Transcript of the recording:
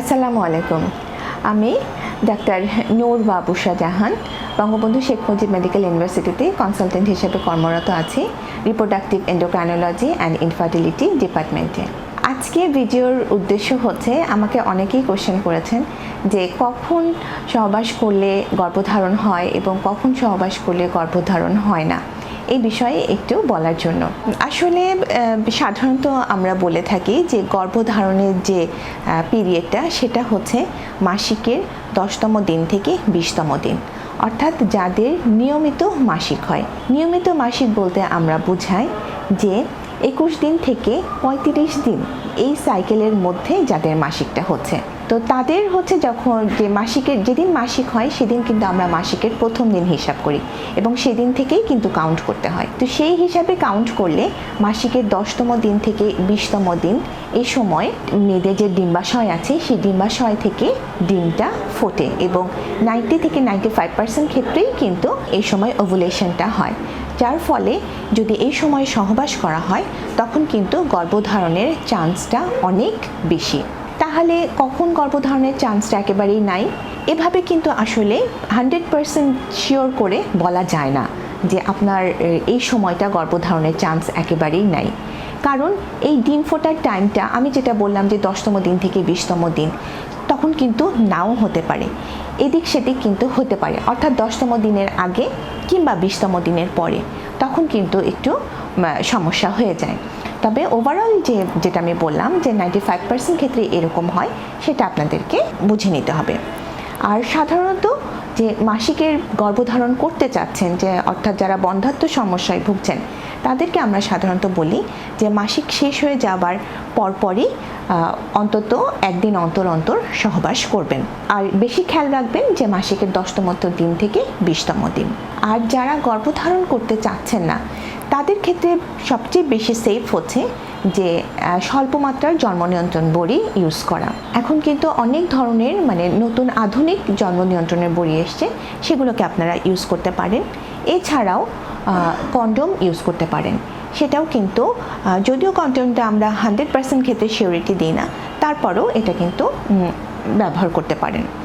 আসসালামু আলাইকুম। আমি ডাক্তার নূর বাবুশা জাহান, বঙ্গবন্ধু শেখ মুজিব মেডিকেল ইউনিভার্সিটিতে কনসালটেন্ট হিসেবে কর্মরত আছি, রিপ্রোডাক্টিভ এন্ডোক্রাইনোলজি অ্যান্ড ইনফার্টিলিটি ডিপার্টমেন্টে। আজকে ভিডিওর উদ্দেশ্য হচ্ছে, আমাকে অনেকেই কোশ্চেন করেছেন যে কখন সহবাস করলে গর্ভধারণ হয় এবং কখন সহবাস করলে গর্ভধারণ হয় না? এই বিষয়ে একটু বলার জন্য। আসলে সাধারণত আমরা বলে থাকি যে গর্ভধারণের যে পিরিয়ডটা সেটা হচ্ছে মাসিকের দশতম দিন থেকে বিশতম দিন। অর্থাৎ যাদের নিয়মিত মাসিক হয়। নিয়মিত মাসিক বলতে আমরা বুঝাই যে একুশ দিন থেকে পঁয়ত্রিশ দিন এই সাইকেলের মধ্যেই যাদের মাসিকটা হচ্ছে। তো তাদের হচ্ছে যখন যে মাসিকের, যেদিন মাসিক হয়, সেদিন কিন্তু আমরা মাসিকের প্রথম দিন হিসাব করি এবং সেদিন থেকেই কিন্তু কাউন্ট করতে হয়। তো সেই হিসাবে কাউন্ট করলে মাসিকের দশতম দিন থেকে বিশতম দিন এই সময় মেয়েদের যে ডিম্বাশয় আছে, সেই ডিম্বাশয় থেকে ডিমটা ফোটে এবং নাইনটি থেকে নাইনটি ফাইভ পার্সেন্ট ক্ষেত্রেই কিন্তু এই সময় ওভুলেশনটা হয়। যার ফলে যদি এই সময় সহবাস করা হয়, তখন কিন্তু গর্ভধারণের চান্সটা অনেক বেশি। তাহলে কখন গর্ভধারণের চান্সটা একেবারেই নাই? এভাবে কিন্তু আসলে হান্ড্রেড পারসেন্ট শিওর করে বলা যায় না যে আপনার এই সময়টা গর্ভধারণের চান্স একেবারেই নাই। কারণ এই ডিম ফোটার টাইমটা আমি যেটা বললাম যে দশতম দিন থেকে বিশতম দিন, তখন কিন্তু নাও হতে পারে। এদিক সেদিক কিন্তু হতে পারে। অর্থাৎ দশতম দিনের আগে কিংবা বিশতম দিনের পরে, তখন কিন্তু একটু সমস্যা হয়ে যায়। তবে ওভারঅল যে, যেটা আমি বললাম যে নাইনটি ফাইভ পার্সেন্ট ক্ষেত্রে এরকম হয়, সেটা আপনাদেরকে বুঝে নিতে হবে। আর সাধারণত যে মাসিকের গর্ভধারণ করতে চাচ্ছেন, যে অর্থাৎ যারা বন্ধাত্ম সমস্যায় ভুগছেন, তাদেরকে আমরা সাধারণত বলি যে মাসিক শেষ হয়ে যাবার পরপরই অন্তত একদিন অন্তর অন্তর সহবাস করবেন। আর বেশি খেয়াল রাখবেন যে মাসিকের দশতম দিন থেকে বিশতম দিন। আর যারা গর্ভধারণ করতে চাচ্ছেন না তাদের ক্ষেত্রে সবচেয়ে বেশি সেফ হচ্ছে যে স্বল্প মাত্রার জন্ম নিয়ন্ত্রণ বড়ি ইউজ করা। এখন কিন্তু অনেক ধরনের মানে নতুন আধুনিক জন্ম নিয়ন্ত্রণের বড়ি এসছে, সেগুলোকে আপনারা ইউজ করতে পারেন। এছাড়াও কন্ডোম ইউজ করতে পারেন। সেটাও কিন্তু যদিও কন্ডোমটা আমরা হান্ড্রেড পার্সেন্ট ক্ষেত্রে সিওরিটি দিই না, তারপরেও এটা কিন্তু ব্যবহার করতে পারেন।